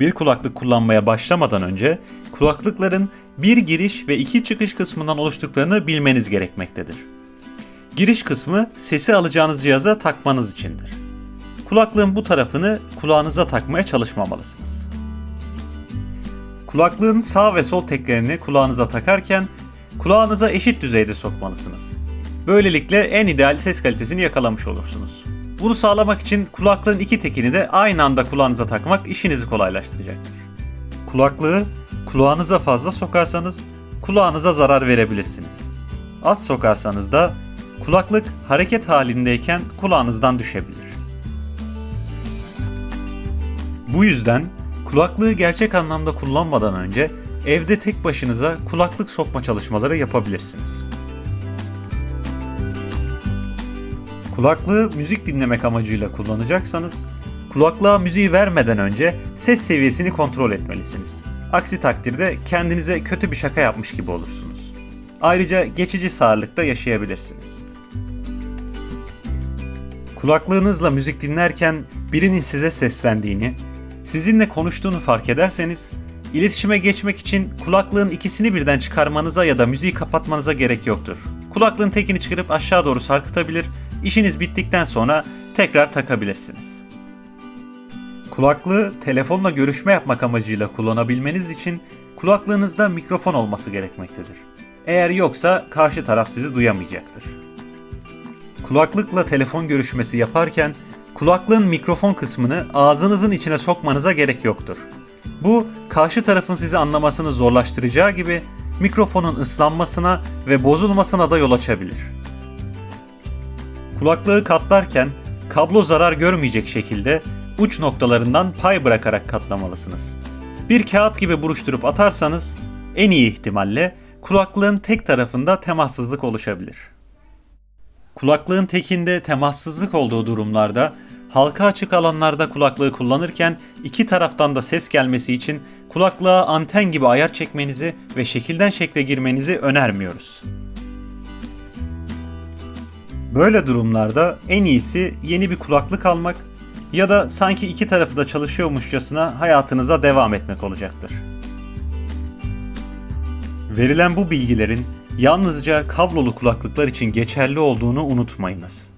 Bir kulaklık kullanmaya başlamadan önce kulaklıkların bir giriş ve iki çıkış kısmından oluştuklarını bilmeniz gerekmektedir. Giriş kısmı sesi alacağınız cihaza takmanız içindir. Kulaklığın bu tarafını kulağınıza takmaya çalışmamalısınız. Kulaklığın sağ ve sol teklerini kulağınıza takarken kulağınıza eşit düzeyde sokmalısınız. Böylelikle en ideal ses kalitesini yakalamış olursunuz. Bunu sağlamak için kulaklığın iki tekini de aynı anda kulağınıza takmak işinizi kolaylaştıracaktır. Kulaklığı kulağınıza fazla sokarsanız kulağınıza zarar verebilirsiniz. Az sokarsanız da kulaklık hareket halindeyken kulağınızdan düşebilir. Bu yüzden kulaklığı gerçek anlamda kullanmadan önce evde tek başınıza kulaklık sokma çalışmaları yapabilirsiniz. Kulaklığı müzik dinlemek amacıyla kullanacaksanız kulaklığa müziği vermeden önce ses seviyesini kontrol etmelisiniz. Aksi takdirde kendinize kötü bir şaka yapmış gibi olursunuz. Ayrıca geçici sağırlıkta yaşayabilirsiniz. Kulaklığınızla müzik dinlerken birinin size seslendiğini, sizinle konuştuğunu fark ederseniz, iletişime geçmek için kulaklığın ikisini birden çıkarmanıza ya da müziği kapatmanıza gerek yoktur. Kulaklığın tekini çıkarıp aşağı doğru sarkıtabilir, işiniz bittikten sonra tekrar takabilirsiniz. Kulaklığı telefonla görüşme yapmak amacıyla kullanabilmeniz için kulaklığınızda mikrofon olması gerekmektedir. Eğer yoksa karşı taraf sizi duyamayacaktır. Kulaklıkla telefon görüşmesi yaparken kulaklığın mikrofon kısmını ağzınızın içine sokmanıza gerek yoktur. Bu karşı tarafın sizi anlamasını zorlaştıracağı gibi mikrofonun ıslanmasına ve bozulmasına da yol açabilir. Kulaklığı katlarken kablo zarar görmeyecek şekilde uç noktalarından pay bırakarak katlamalısınız. Bir kağıt gibi buruşturup atarsanız en iyi ihtimalle kulaklığın tek tarafında temassızlık oluşabilir. Kulaklığın tekinde temassızlık olduğu durumlarda halka açık alanlarda kulaklığı kullanırken iki taraftan da ses gelmesi için kulaklığa anten gibi ayar çekmenizi ve şekilden şekle girmenizi önermiyoruz. Böyle durumlarda en iyisi yeni bir kulaklık almak ya da sanki iki tarafı da çalışıyormuşçasına hayatınıza devam etmek olacaktır. Verilen bu bilgilerin yalnızca kablolu kulaklıklar için geçerli olduğunu unutmayınız.